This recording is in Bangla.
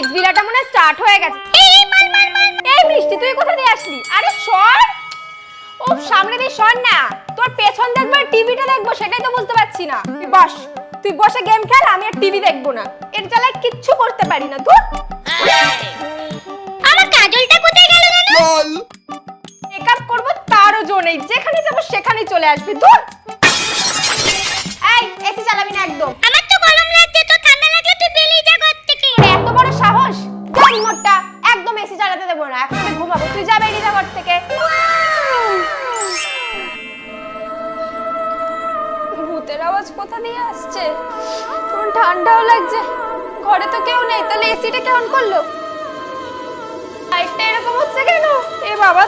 কিডস ভিলাটা মনে স্টার্ট হয়ে গেছে। এই মার মার মার এই বৃষ্টি তুই কোথা দিয়ে আসলি? আরে সর। ও সামনে দিয়ে সর না। তোর পেছন দেখব টিভিটা দেখব সেটাই তো বুঝতে পারছি না। তুই বস তুই বসে গেম খেল আমি আর টিভি দেখব না। এর জ্বালায় কিচ্ছু করতে পারি না তুই আমার কাজলটা কোথায় গেল জানো মেকআপ করব তারও জো নেই। যেখানে যাব সেখানেই চলে আসবি ধুর। জানি মোটটা একদম এসি চালাতে দেবো না। এখন আমি ঘুমাবো। তুই যা বেরিয়ে ঘর থেকে। ভূতের আওয়াজ কোথা দিয়ে আসছে? ঠান্ডাও লাগছে। ঘরে তো কেউ নেই। তাহলে এসিটা কেমন করল? লাইটটা এরকম হচ্ছে কেন? এ বাবা